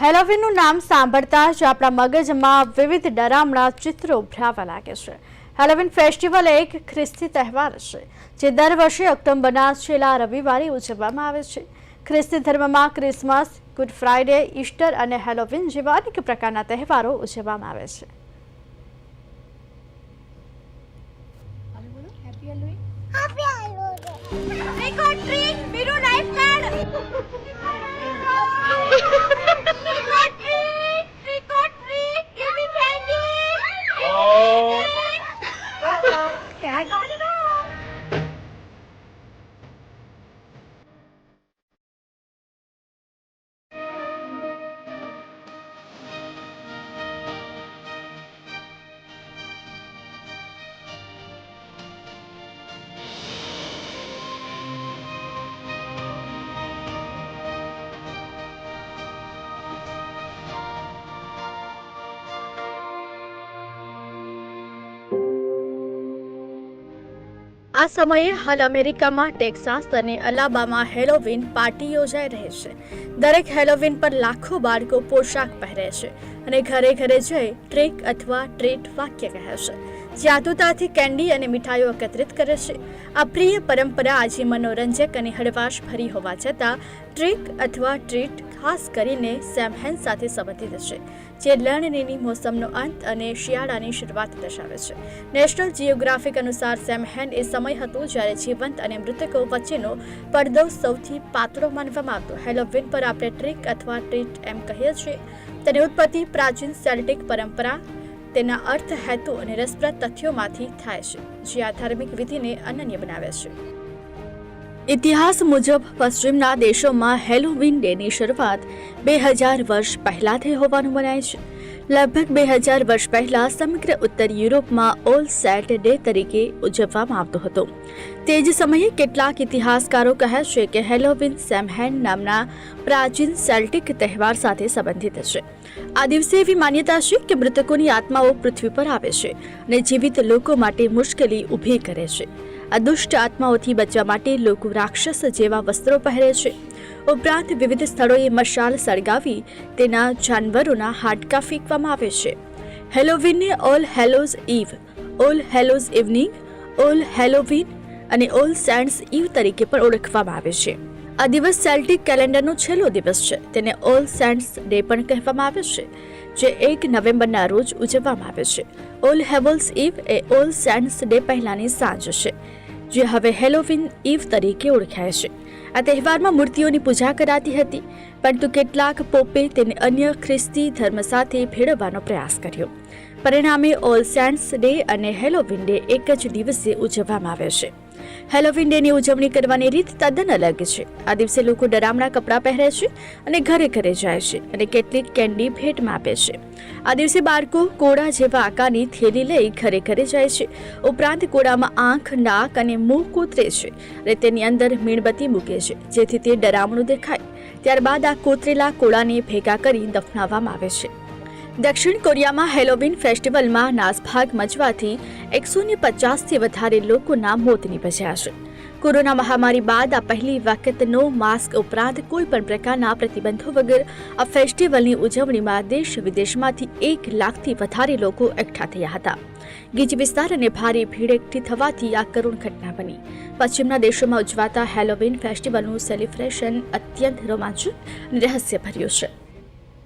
હેલોવીનનું નામ સાંભળતા જ આપણા મગજમાં વિવિધ ડરામણા ચિત્રો ઉભરાવા લાગે છે. હેલોવીન ફેસ્ટિવલ એક ખ્રિસ્તી તહેવાર છે, જે દર વર્ષે ઓક્ટોબરના છેલ્લા રવિવારે ઉજવવામાં આવે છે. ખ્રિસ્તી ધર્મમાં ક્રિસમસ, ગુડ ફ્રાઇડે, ઈસ્ટર અને હેલોવીન જેવા અનેક પ્રકારના તહેવારો ઉજવવામાં આવે છે. Happy Halloween. આ સમયે હાલ અમેરિકામાં, ટેક્સાસ અને અલાબામાં હેલોવીન પાર્ટી યોજાઈ રહી છે. દરેક હેલોવીન પર લાખો બાળકો પોશાક પહેરે છે અને ઘરે ઘરે જઈ ટ્રીક અથવા ટ્રીટ વાક્ય કહે છે. જે કેન્ડી અને મીઠાઈઓ એકત્રિત કરે છે. આ પ્રિય પરંપરા આજે મનોરંજક અને હળવાશ ભરી હોવા છતાં ટ્રીક અથવા ટ્રીટ ખાસ કરીને સેમહેન સાથે સંબંધિત છે, જે લણણીની મોસમનો અંત અને શિયાળાની શરૂઆત દર્શાવે છે. નેશનલ જિયોગ્રાફિક અનુસાર સેમહેન એ સમય હતો જ્યારે જીવંત અને મૃતકો વચ્ચેનો પડદો સૌથી પાતળો માનવામાં આવતો. હેલોવિન પર આપણે ટ્રીક અથવા ટ્રીટ એમ કહીએ છીએ. તેની ઉત્પત્તિ પ્રાચીન સેલ્ટિક પરંપરા, તેના અર્થ હેતુ અને રસપ્રદ તથ્યોમાંથી થાય છે, જે આ ધાર્મિક વિધિને અનન્ય બનાવે છે. ઇતિહાસ મુજબ, પશ્ચિમના દેશોમાં હેલોવીન ડેની શરૂઆત બે હજાર વર્ષ પહેલાં થઈ હોવાનું મનાય છે. લગભગ બે હજાર વર્ષ પહેલાં સમગ્ર ઉત્તર યુરોપમાં ઓલ સેટ ડે તરીકે ઉજવવામાં આવતો હતો. તે જ સમયે કેટલાક ઇતિહાસકારો કહે છે કે હેલોવીન સેમહેન નામના પ્રાચીન સેલ્ટિક તહેવાર સાથે સંબંધિત છે. આ દિવસે એવી માન્યતા છે કે મૃતકોની આત્માઓ પૃથ્વી પર આવે છે અને જીવિત લોકો માટે મુશ્કેલી ઊભી કરે છે. આ દુષ્ટ આત્માઓથી બચવા માટે લોકો રાક્ષસ જેવા વસ્ત્રો પહેરે છે. ઉપરાંત વિવિધ સ્થળોએ મશાલ સળગાવી તેના જાનવરોના હાડકા ફેંકવામાં આવે છે. હેલોવીનને All Hallows Eve All Hallows Evening All Halloween અને ઓલ સેન્ડ્સ ઈવ તરીકે પણ ઓળખવામાં આવે છે. આ દિવસ સેલ્ટિક કેલેન્ડરનો છેલ્લો દિવસ છે. તેને ઓલ સેન્ટ્સ ડે પણ કહેવામાં આવે છે, જે એક નવેમ્બરના રોજ ઉજવવામાં આવે છે. ઓલ હેવલ્સ ઈવ એ ઓલ સેન્ટ્સ ડે પહેલાંની સાંજ છે, જે હવે હેલોવિન ઇવ તરીકે ઓળખાય છે. આ તહેવારમાં મૂર્તિઓની પૂજા કરાતી હતી, પરંતુ કેટલાક પોપે તેને અન્ય ખ્રિસ્તી ધર્મ સાથે ભેળવવાનો પ્રયાસ કર્યો. પરિણામે ઓલ સેન્ટ્સ ડે અને હેલોવિન ડે એક જ દિવસે ઉજવવામાં આવે છે. હેલોવીન ડેની ઉજવણી કરવાની રીત તદ્દન અલગ છે. આ દિવસે લોકો ડરામણા કપડાં પહેરે છે અને ઘરે ઘરે જાય છે અને કેટલીક કેન્ડી ભેટમાં આપે છે. આ દિવસે બાળકો કોળા જેવા આકારની થેલી લઈ ઘરે ઘરે જાય છે. ઉપરાંત કોળામાં આંખ, નાક અને મોં કોતરે છે અને તેની અંદર મીણબત્તી મૂકે છે, જેથી તે ડરામણું દેખાય. ત્યારબાદ આ કોતરેલા કોળાને ભેગા કરી દફનાવવામાં આવે છે. દક્ષિણ કોરિયામાં હેલોવીન ફેસ્ટિવલમાં નાસભાગ મચવાથી એકસો ને પચાસથી વધારે લોકોના મોત નીપજ્યા છે. કોરોના મહામારી બાદ આ પહેલી વખતનો માસ્ક ઉપરાંત કોઈ પણ પ્રકારના પ્રતિબંધો વગર આ ફેસ્ટિવલની ઉજવણીમાં દેશ વિદેશમાંથી એક લાખથી વધારે લોકો એકઠા થયા હતા. ગીચ વિસ્તાર અને ભારે ભીડ એકઠી થવાથી આ કરુણ ઘટના બની. પશ્ચિમના દેશોમાં ઉજવાતા હેલોવીન ફેસ્ટિવલનું સેલિબ્રેશન અત્યંત રોમાંચક અને રહસ્યભર્યું છે.